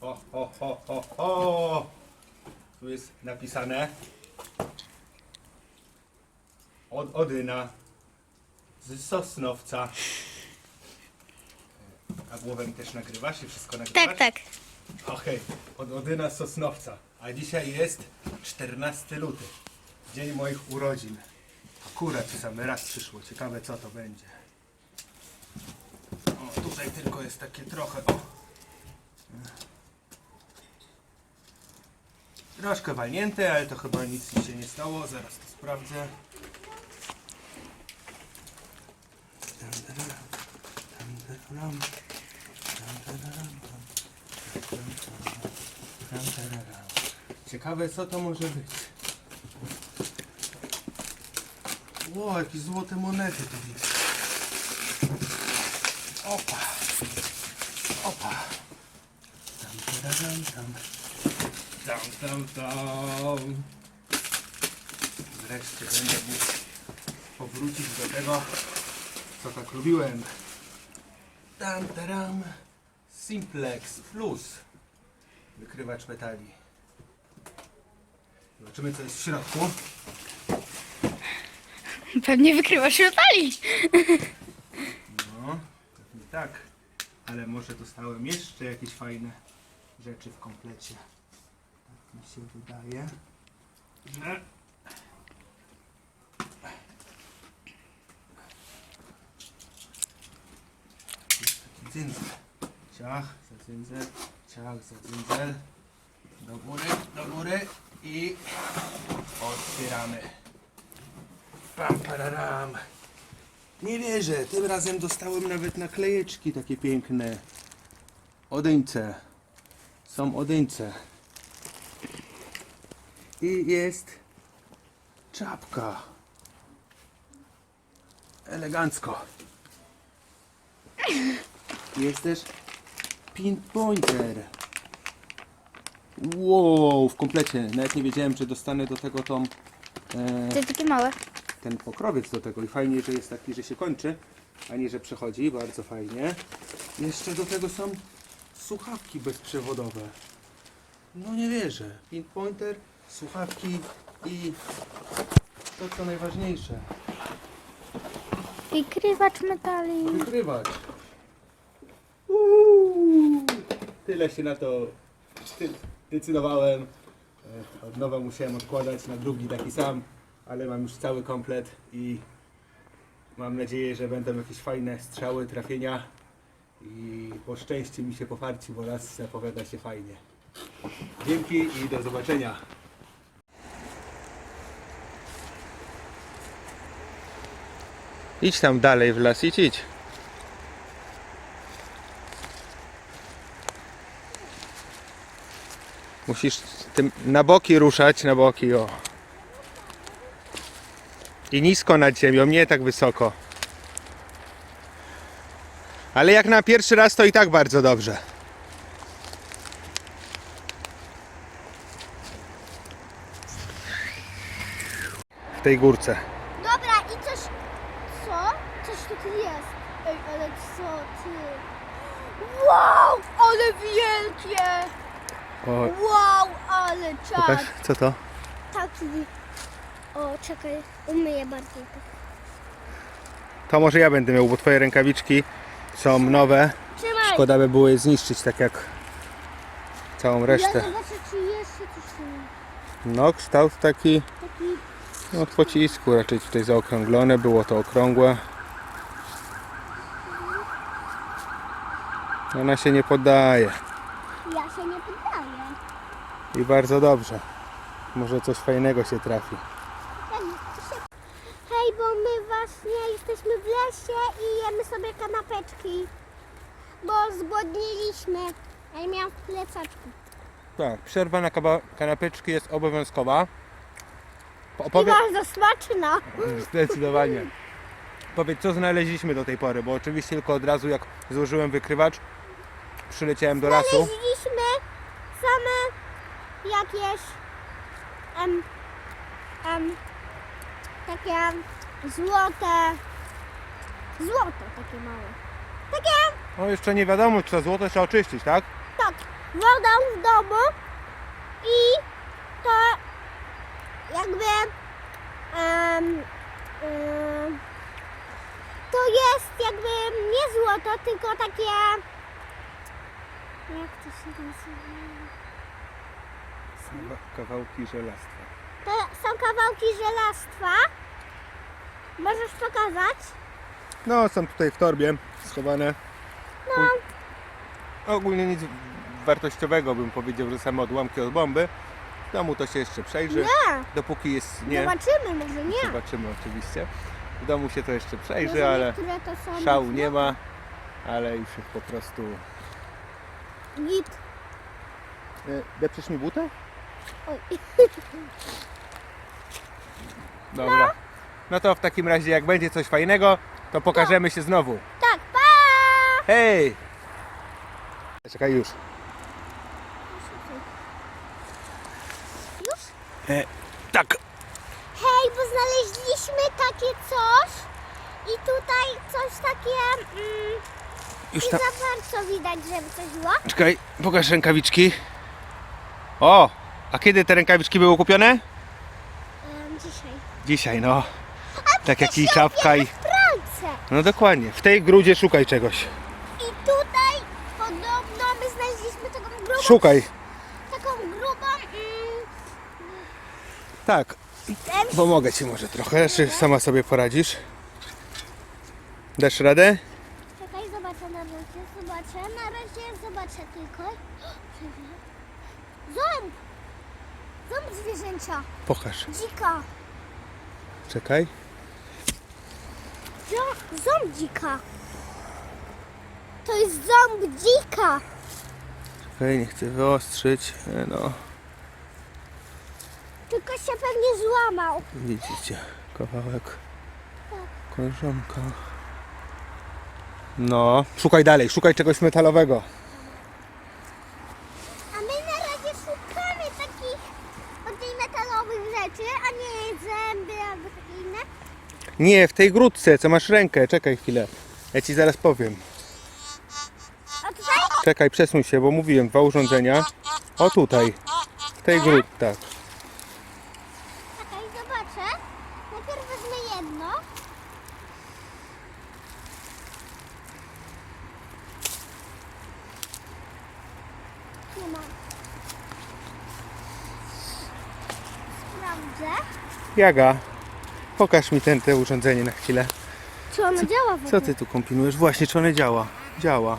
Ho, ho, ho, ho, ho. Tu jest napisane od Odyna z Sosnowca. A głowę mi też nagrywasz i wszystko nagrywasz? Tak, tak. Okej, od Odyna z Sosnowca. A dzisiaj jest 14 luty, dzień moich urodzin. Akurat w sam raz przyszło, ciekawe co to będzie. O, tutaj tylko jest takie trochę, o. Troszkę walnięte, ale to chyba nic się nie stało, zaraz to sprawdzę. Ciekawe co to może być. Ło, jakieś złote monety tu widzę. Opa. Opa. Tam, tararam, tam. Tam, tam, tam. Wreszcie będę mógł powrócić do tego, co tak lubiłem. Tam, taram. Simplex Plus. Wykrywacz metali. Zobaczymy co jest w środku. Pewnie wykrywasz metali. No, pewnie tak. Ale może dostałem jeszcze jakieś fajne rzeczy w komplecie. Tak mi się wydaje, że... Jest taki cyndzel. Ciach, za cyndzel, ciach, za cyndzel. Do góry, do góry i otwieramy. Pam, pararam. Nie wierzę, tym razem dostałem nawet naklejeczki takie piękne. Odyńce. Są odyńce. I jest czapka. Elegancko. Jest też pinpointer. Wow, w komplecie. Nawet nie wiedziałem, że dostanę do tego tą... E, To takie małe. ten pokrowiec do tego i fajnie, że jest taki, że się kończy, a nie, że przechodzi, bardzo fajnie. Jeszcze do tego są słuchawki bezprzewodowe. No nie wierzę. Pinpointer, słuchawki i to co najważniejsze, Wykrywacz metali. wykrywacz. Uuu, tyle się na to decydowałem. E, Od nowa musiałem odkładać na drugi taki sam, ale mam już cały komplet i mam nadzieję, że będą jakieś fajne strzały, trafienia i po szczęście mi się pofarci, bo raz zapowiada się fajnie. Dzięki i do zobaczenia. Idź tam dalej w las, idź, idź. Musisz tym na boki ruszać, na boki, o. I nisko nad ziemią, nie tak wysoko. Ale jak na pierwszy raz to i tak bardzo dobrze. W tej górce. Dobra, i coś. Co? Coś tu jest. Ej, ale co ty? Wow, ale wielkie! O, Wow, ale czad! pokaż, co to? Taki. O, czekaj, umyję bardziej. To może ja będę miał, bo twoje rękawiczki są nowe. Trzymaj! Szkoda by było je zniszczyć, tak jak całą Ja resztę. zobaczę, czy jeszcze coś. No, kształt taki Taki. no, od pocisku, raczej tutaj zaokrąglone, było to okrągłe. Ona się nie poddaje Ja się nie poddaję. i bardzo dobrze. Może coś fajnego się trafi. Hej, bo my właśnie jesteśmy w lesie i jemy sobie kanapeczki. Bo zgłodniliśmy. Ja miałam w plecaczku. Tak, przerwa na kanapeczki jest obowiązkowa. Po- I Opowie- bardzo smaczna. Zdecydowanie. Powiedz, co znaleźliśmy do tej pory, bo oczywiście tylko od razu jak złożyłem wykrywacz, przyleciałem do lasu. Znaleźliśmy same jakieś em, em, takie złote, złote takie małe. Takie, No jeszcze nie wiadomo, czy to złoto trzeba oczyścić, tak? tak, wodą w domu i to jakby em, em, to jest jakby nie złoto, tylko takie jak to się nazywa? Kawałki żelastwa. To są kawałki żelastwa. Możesz pokazać? No, są tutaj w torbie schowane. No, Ogólnie nic wartościowego bym powiedział, że same odłamki od bomby. W domu to się jeszcze przejrzy. nie. Dopóki jest nie, Zobaczymy, może nie. zobaczymy oczywiście. W domu się to jeszcze przejrzy, Może ale niektóre to są szału nie ma. Ale już jest po prostu... Git. E, Depczesz mi butę? Oj. Dobra. No to w takim razie jak będzie coś fajnego, to pokażemy się znowu. Tak, pa! Hej! Czekaj już. Już? E, tak. Hej, bo znaleźliśmy takie coś i tutaj coś takie mm, Już nie tam. za bardzo widać, żeby coś było. Czekaj, pokaż rękawiczki. O! A kiedy te rękawiczki były kupione? Em, dzisiaj. Dzisiaj, no. Tak jak i czapka i... W pralce. No dokładnie. W tej grudzie szukaj czegoś. I tutaj podobno my znaleźliśmy taką grubą, Szukaj. taką grubą mm, Tak, pomogę ci może trochę, czy sama sobie poradzisz. Dasz radę? Czekaj, zobaczę na razie, zobaczę. Na razie zobaczę tylko. Ząb! Ząb zwierzęcia. Pokaż. Dzika. Czekaj. Ząb, ząb dzika. To jest ząb dzika. Czekaj, nie chcę wyostrzyć. E, No, Tylko się pewnie złamał. widzicie. Kawałek koleżanka. No, szukaj dalej, szukaj czegoś metalowego. A my na razie szukamy takich bardziej metalowych rzeczy, a nie zęby albo takie inne. Nie, w tej grudce, co masz rękę. Czekaj chwilę. Ja ci zaraz powiem. A tutaj? Czekaj, przesuń się, bo mówiłem, dwa urządzenia. O tutaj. W tej grud, tak. Czekaj, zobaczę. Najpierw wezmę jedno. Nie ma. Sprawdzę. Jaga, pokaż mi ten, te urządzenie na chwilę. Czy ono działa w Co ty tu kombinujesz? Właśnie, czy one działa? Działa.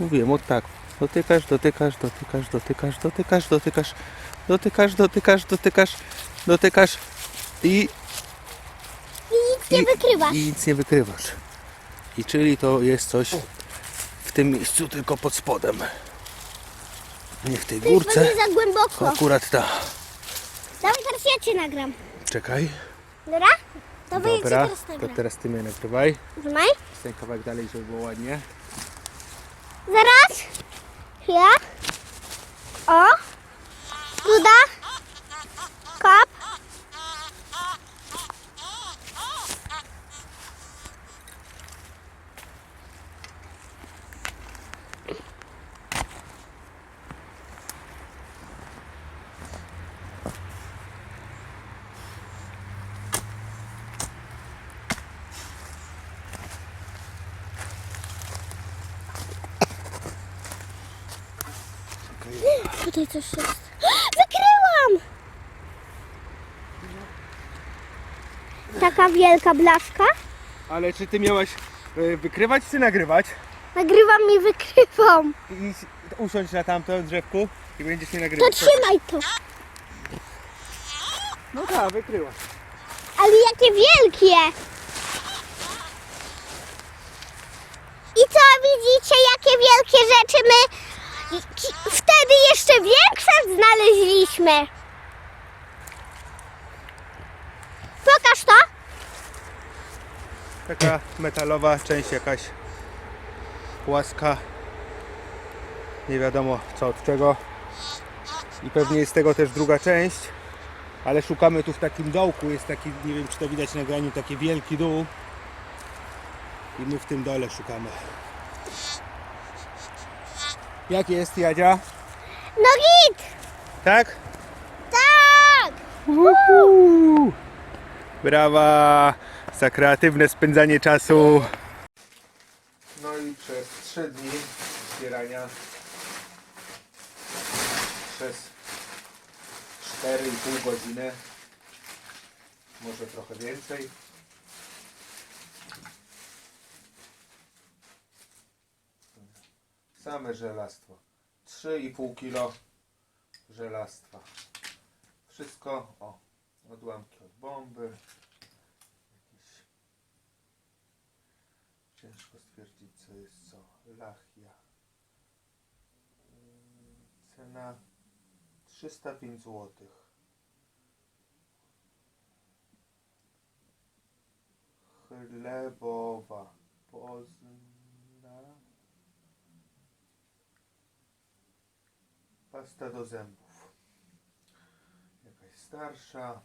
Mówiłem, o tak. Dotykasz, dotykasz, dotykasz, dotykasz, dotykasz, dotykasz, dotykasz, dotykasz, dotykasz, dotykasz i, I nic nie i, wykrywasz. i nic nie wykrywasz. I czyli to jest coś w tym miejscu, tylko pod spodem. Nie w tej To jest górce, za głęboko. akurat ta. Ja cię nagram. Czekaj. Dobra? Ja cię Dobra, teraz to nagram. teraz ty mnie nagrywaj. Trzymaj. Ten kawałek dalej, żeby było ładnie. Zaraz. Chwila. O. Ruda. Tutaj coś jest. Wykryłam! Taka wielka blaszka. Ale czy ty miałaś e, wykrywać czy nagrywać? Nagrywam i wykrywam. I usiądź na tamto drzewku i będziesz mnie To nagrywać. trzymaj to. No tak, wykryłaś. Ale jakie wielkie! I co widzicie, jakie wielkie rzeczy my ki- wtedy jeszcze większe znaleźliśmy. Pokaż to. Taka metalowa część jakaś płaska. Nie wiadomo co od czego. I pewnie jest tego też druga część. Ale szukamy tu w takim dołku. Jest taki, nie wiem czy to widać na graniu, taki wielki dół. I my w tym dole szukamy. Jak jest Jadzia? No git! Tak? Tak! Uhu. Brawa za kreatywne spędzanie czasu. No i przez 3 dni zbierania przez 4,5 godziny, może trochę więcej. Same żelastwo. 3,5 kilo żelastwa. Wszystko, o, odłamki od bomby. Jakieś... Ciężko stwierdzić, co jest co. Lachia. Cena 305 zł. Chlebowa. Pozna. Pasta do zębów jakaś starsza.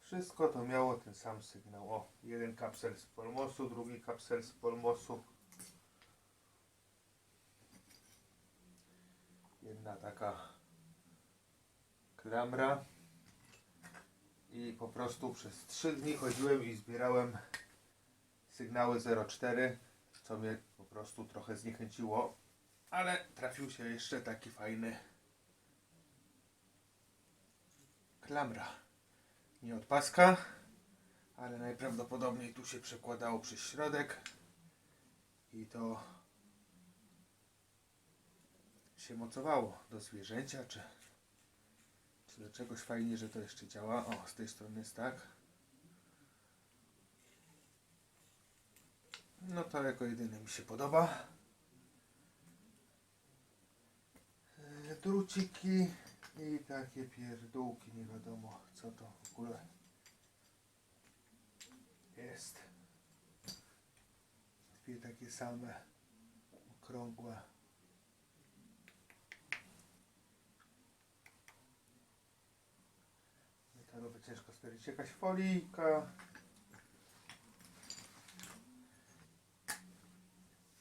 Wszystko to miało ten sam sygnał. O, jeden kapsel z polmosu, drugi kapsel z polmosu. Jedna taka klamra. I po prostu przez 3 dni chodziłem i zbierałem sygnały 04, co mnie po prostu trochę zniechęciło. Ale trafił się jeszcze taki fajny klamra. Nie od paska, ale najprawdopodobniej tu się przekładało przez środek i to się mocowało do zwierzęcia, czy, czy do czegoś fajnie, że to jeszcze działa. O, z tej strony jest tak. No to jako jedyny mi się podoba. Druciki i takie pierdółki, nie wiadomo co to w ogóle jest. Dwie takie same, okrągłe. Metalowe ciężko stwierdzić. Jakaś folijka.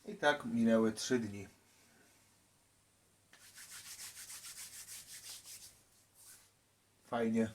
I tak minęły trzy dni. Fajnie.